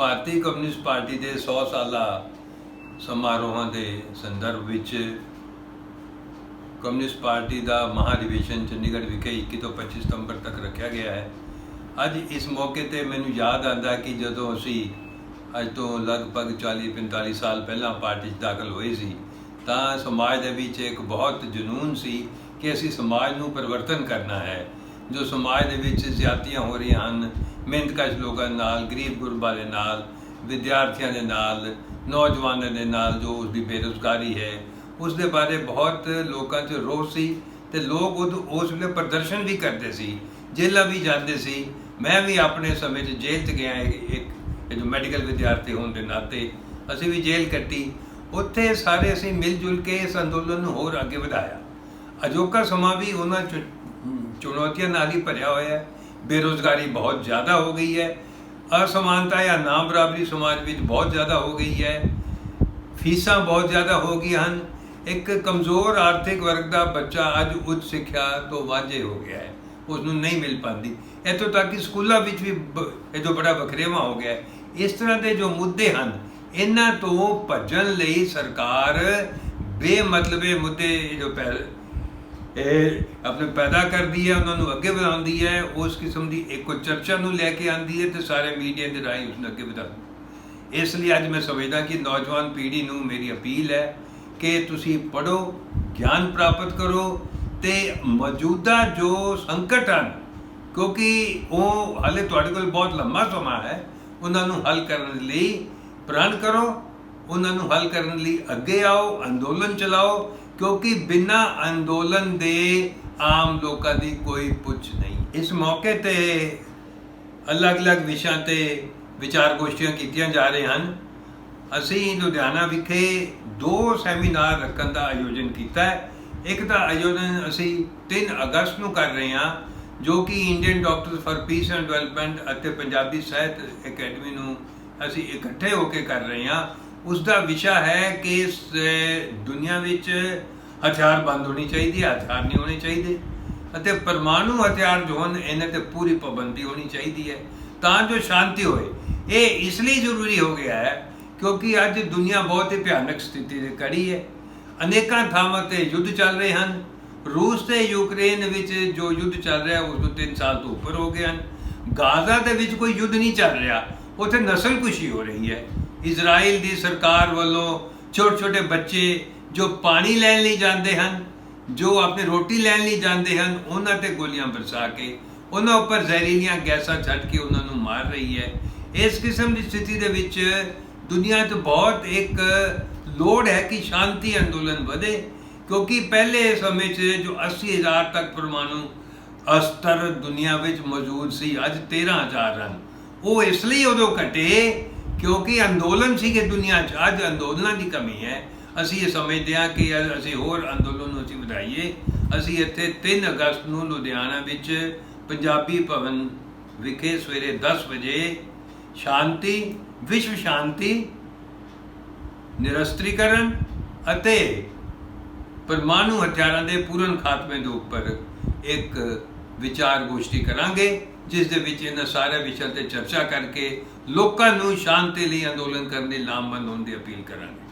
ਭਾਰਤੀ communist party ਦੇ 100 ਸਾਲਾ ਸਮਾਰੋਹਾਂ ਦੇ ਸੰਦਰਭ ਵਿੱਚ ਕਮਿਊਨਿਸਟ ਪਾਰਟੀ ਦਾ ਮਹਾਅਧਿਵੇਸ਼ਨ ਚੰਡੀਗੜ੍ਹ ਵਿਖੇ 21 ਤੋਂ 25 ਸਤੰਬਰ ਤੱਕ ਰੱਖਿਆ ਗਿਆ ਹੈ। ਅੱਜ ਇਸ ਮੌਕੇ ਤੇ ਮੈਨੂੰ ਯਾਦ ਆਂਦਾ ਕਿ ਜਦੋਂ ਅਸੀਂ ਅੱਜ ਤੋਂ ਲਗਭਗ 40-45 ਸਾਲ ਪਹਿਲਾਂ ਪਾਰਟੀ 'ਚ ਦਾਖਲ ਹੋਏ ਸੀ, ਤਾਂ ਸਮਾਜ ਦੇ ਵਿੱਚ ਇੱਕ ਬਹੁਤ ਜਨੂਨ ਸੀ ਕਿ ਅਸੀਂ ਸਮਾਜ ਨੂੰ ਪਰਿਵਰਤਨ ਕਰਨਾ ਹੈ। ਜੋ ਸਮਾਜ ਦੇ ਵਿੱਚ ਜ਼ਿਆਤੀਆਂ ਹੋ ਰਹੀਆਂ ਹਨ ਮਿਹਨਤਕਸ਼ ਲੋਕਾਂ ਨਾਲ, ਗਰੀਬ ਗੁਰਬਾ ਦੇ ਨਾਲ, ਵਿਦਿਆਰਥੀਆਂ ਦੇ ਨਾਲ, ਨੌਜਵਾਨਾਂ ਦੇ ਨਾਲ ਜੋ ਉਸ ਦੀ ਬੇਰੁਜ਼ਗਾਰੀ ਹੈ ਉਸ ਦੇ ਬਾਰੇ ਬਹੁਤ ਲੋਕਾਂ 'ਚ ਰੋਸ ਸੀ ਤੇ ਲੋਕ ਉਦ- ਉਸ ਵੇਲੇ ਪ੍ਰਦਰਸ਼ਨ ਵੀ ਕਰਦੇ ਸੀ, ਜੇਲ੍ਹਾਂ ਵੀ ਜਾਂਦੇ ਸੀ। ਮੈਂ ਵੀ ਆਪਣੇ ਸਮੇਂ 'ਚ ਜੇਲ੍ਹ 'ਚ ਗਿਆ ਇੱਕ ਜੋ ਮੈਡੀਕਲ ਵਿਦਿਆਰਥੀ ਹੋਣ ਦੇ ਨਾਤੇ, ਅਸੀਂ ਵੀ ਜੇਲ੍ਹ ਕੱਟੀ। ਉੱਥੇ ਸਾਰੇ ਅਸੀਂ ਮਿਲ ਜੁਲ ਕੇ ਇਸ ਅੰਦੋਲਨ ਨੂੰ ਹੋਰ ਅੱਗੇ ਵਧਾਇਆ। ਅਜੋਕਾ ਸਮਾਂ ਵੀ ਉਹਨਾਂ ਚ, ਚੁਣੌਤੀਆਂ ਨਾਲ ਹੀ ਭਰਿਆ ਹੋਇਆ ਹੈ। ਬੇਰੋਜ਼ਗਾਰੀ ਬਹੁਤ ਜ਼ਿਆਦਾ ਹੋ ਗਈ ਹੈ। ਅਸਮਾਨਤਾ ਜਾਂ ਨਾ ਬਰਾਬਰੀ ਸਮਾਜ ਵਿੱਚ ਬਹੁਤ ਜ਼ਿਆਦਾ ਹੋ ਗਈ ਹੈ। ਫੀਸਾਂ ਬਹੁਤ ਜ਼ਿਆਦਾ ਹੋ ਗਈਆਂ ਹਨ। ਇੱਕ ਕਮਜ਼ੋਰ ਆਰਥਿਕ ਵਰਗ ਦਾ ਬੱਚਾ ਅੱਜ ਉੱਚ ਸਿੱਖਿਆ ਤੋਂ ਵਾਂਝੇ ਹੋ ਗਿਆ ਹੈ। ਉਸ ਨੂੰ ਨਹੀਂ ਮਿਲ ਪਾਉਂਦੀ ਇੱਥੋਂ ਤੱਕ ਕਿ ਸਕੂਲਾਂ ਵਿੱਚ ਵੀ ਬ- ਇਹ ਜੋ ਬੜਾ ਵਖਰੇਵਾ ਹੋ ਗਿਆ ਇਸ ਤਰ੍ਹਾਂ ਦੇ ਜੋ ਮੁੱਦੇ ਹਨ, ਇਹਨਾਂ ਤੋਂ ਭੱਜਣ ਲਈ ਸਰਕਾਰ ਬੇਮਤਲਬੇ ਮੁੱਦੇ ਜੋ ਪੈ ਇਹ ਆਪਣੇ ਪੈਦਾ ਕਰਦੀ ਹੈ, ਉਹਨਾਂ ਨੂੰ ਅੱਗੇ ਵਧਾਉਂਦੀ ਹੈ, ਉਸ ਕਿਸਮ ਦੀ ਇੱਕੋ ਚਰਚਾ ਨੂੰ ਲੈ ਕੇ ਆਂਦੀ ਹੈ ਤੇ ਸਾਰੇ ਮੀਡੀਆ ਦੇ ਰਾਹੀਂ ਉਸ ਨੂੰ ਅੱਗੇ ਵਧਾਉਂਦੀ ਇਸ ਲਈ ਅੱਜ ਮੈਂ ਸਮਝਦਾ ਕਿ ਨੌਜਵਾਨ ਪੀੜ੍ਹੀ ਨੂੰ ਮੇਰੀ ਅਪੀਲ ਹੈ ਕਿ ਤੁਸੀਂ ਪੜੋ ਗਿਆਨ ਪ੍ਰਾਪਤ ਕਰੋ ਤੇ ਮੌਜੂਦਾ ਜੋ ਸੰਕਟ ਹਨ, ਕਿਉਂਕਿ ਉਹ ਹਾਲੇ ਤੁਹਾਡੇ ਕੋਲ ਬਹੁਤ ਲੰਮਾ ਸਮਾਂ ਹੈ, ਉਹਨਾਂ ਨੂੰ ਹੱਲ ਕਰਨ ਲਈ ਪ੍ਰਣ ਕਰੋ, ਉਹਨਾਂ ਨੂੰ ਹੱਲ ਕਰਨ ਲਈ ਅੱਗੇ ਆਓ, ਅੰਦੋਲਨ ਚਲਾਓ ਕਿਉਂਕਿ ਬਿਨਾਂ ਅੰਦੋਲਨ ਦੇ ਆਮ ਲੋਕਾਂ ਦੀ ਕੋਈ ਪੁੱਛ ਨਹੀਂ। ਇਸ ਮੌਕੇ ਤੇ ਅਲੱਗ-ਅਲੱਗ ਵਿਸ਼ਿਆਂ ਤੇ ਵਿਚਾਰ ਗੋਸ਼ਟੀਆਂ ਕੀਤੀਆਂ ਜਾ ਰਹੀਆਂ ਹਨ। ਅਸੀਂ ਲੁਧਿਆਣਾ ਵਿਖੇ ਦੋ ਸੈਮੀਨਾਰ ਰੱਖਣ ਦਾ ਆਯੋਜਨ ਕੀਤਾ ਹੈ। ਇੱਕ ਦਾ ਆਯੋਜਨ ਅਸੀਂ 3 ਅਗਸਤ ਨੂੰ ਕਰ ਰਹੇ ਹਾਂ, ਜੋ ਕਿ Indian doctors for peace and development ਅਤੇ ਪੰਜਾਬੀ ਸਾਹਿਤ ਅਕੈਡਮੀ ਨੂੰ ਅਸੀਂ ਇਕੱਠੇ ਹੋ ਕੇ ਕਰ ਰਹੇ ਹਾਂ। ਉਸ ਦਾ ਵਿਸ਼ਾ ਹੈ ਕਿ ਦੁਨੀਆ ਵਿੱਚ ਹਥਿਆਰ ਬੰਦ ਹੋਣੀ ਚਾਹੀਦੀ ਹੈ ਹਥਿਆਰ ਨਹੀਂ ਹੋਣੇ ਚਾਹੀਦੇ। ਅਤੇ ਪਰਮਾਣੂ ਹਥਿਆਰ ਜੋ ਹਨ, ਇਹਨਾਂ ਤੇ ਪੂਰੀ ਪਾਬੰਦੀ ਹੋਣੀ ਚਾਹੀਦੀ ਹੈ। ਤਾਂ ਜੋ ਸ਼ਾਂਤੀ ਹੋਏ। ਇਹ ਇਸ ਲਈ ਜ਼ਰੂਰੀ ਹੋ ਗਿਆ ਹੈ, ਕਿਉਂਕਿ ਅੱਜ ਦੁਨੀਆ ਬਹੁਤ ਹੀ ਭਿਆਨਕ ਸਥਿਤੀ ਦੇ ਕੜੀ ਹੈ। ਅਨੇਕਾਂ ਥਾਵਾਂ ਤੇ ਯੁੱਧ ਚੱਲ ਰਹੇ ਹਨ। ਰੂਸ ਤੇ ਯੂਕਰੇਨ ਵਿੱਚ ਜੋ ਯੁੱਧ ਚੱਲ ਰਿਹਾ, ਉਸ ਨੂੰ 3 ਸਾਲ ਤੋਂ ਉੱਪਰ ਹੋ ਗਏ ਹਨ। ਗਾਜ਼ਾ ਦੇ ਵਿੱਚ ਕੋਈ ਯੁੱਧ ਨਹੀਂ ਚੱਲ ਰਿਹਾ। ਉੱਥੇ ਨਸਲਕੁਸ਼ੀ ਹੋ ਰਹੀ ਹੈ। ਇਜ਼ਰਾਈਲ ਦੀ ਸਰਕਾਰ ਵੱਲੋਂ ਛੋਟੇ ਛੋਟੇ ਬੱਚੇ ਜੋ ਪਾਣੀ ਲੈਣ ਲਈ ਜਾਂਦੇ ਹਨ, ਜੋ ਆਪਣੀ ਰੋਟੀ ਲੈਣ ਲਈ ਜਾਂਦੇ ਹਨ, ਉਹਨਾਂ ਤੇ ਗੋਲੀਆਂ ਬਰਸਾ ਕੇ, ਉਹਨਾਂ ਉੱਪਰ ਜ਼ਹਿਰੀਲੀਆਂ ਗੈਸਾਂ ਛੱਡ ਕੇ ਉਹਨਾਂ ਨੂੰ ਮਾਰ ਰਹੀ ਹੈ। ਇਸ ਕਿਸਮ ਦੀ ਸਥਿਤੀ ਦੇ ਵਿੱਚ ਦੁਨੀਆ 'ਚ ਬਹੁਤ ਇੱਕ ਲੋੜ ਹੈ ਕਿ ਸ਼ਾਂਤੀ ਅੰਦੋਲਨ ਵਧੇ, ਕਿਉਂਕਿ ਪਹਿਲੇ ਸਮੇਂ 'ਚ ਜੋ 80000 ਤੱਕ ਪਰਮਾਣੂ ਅਸਤਰ ਦੁਨੀਆ ਵਿੱਚ ਮੌਜੂਦ ਸੀ, ਅੱਜ 13000 ਹਨ। ਉਹ ਇਸ ਲਈ ਉਦੋਂ ਘਟੇ ਕਿਉਂਕਿ ਅੰਦੋਲਨ ਸੀਗੇ ਦੁਨੀਆ 'ਚ, ਅੱਜ ਅੰਦੋਲਨਾਂ ਦੀ ਕਮੀ ਹੈ। ਅਸੀਂ ਇਹ ਸਮਝਦੇ ਹਾਂ ਕਿ ਅ- ਅਸੀਂ ਹੋਰ ਅੰਦੋਲਨ ਨੂੰ ਅਸੀਂ ਵਧਾਈਏ। ਅਸੀਂ ਇੱਥੇ 3 ਅਗਸਤ ਨੂੰ ਲੁਧਿਆਣਾ ਵਿੱਚ ਪੰਜਾਬੀ ਭਵਨ ਵਿਖੇ ਸਵੇਰੇ 10 ਵਜੇ ਸ਼ਾਂਤੀ, ਵਿਸ਼ਵ ਸ਼ਾਂਤੀ, ਨਿਰਸਤਰੀਕਰਨ ਅਤੇ ਪਰਮਾਣੂ ਹਥਿਆਰਾਂ ਦੇ ਪੂਰਨ ਖਾਤਮੇ ਦੇ ਉੱਪਰ ਇੱਕ ਵਿਚਾਰ ਗੋਸ਼ਟੀ ਕਰਾਂਗੇ। ਜਿਸ ਦੇ ਵਿੱਚ ਇਹਨਾਂ ਸਾਰੇ ਵਿਸ਼ਿਆਂ ਤੇ ਚਰਚਾ ਕਰਕੇ ਲੋਕਾਂ ਨੂੰ ਸ਼ਾਂਤੀ ਲਈ ਅੰਦੋਲਨ ਕਰਨ ਦੀ ਲਾਮਬੰਦ ਹੋਣ ਦੀ ਅਪੀਲ ਕਰਾਂਗੇ।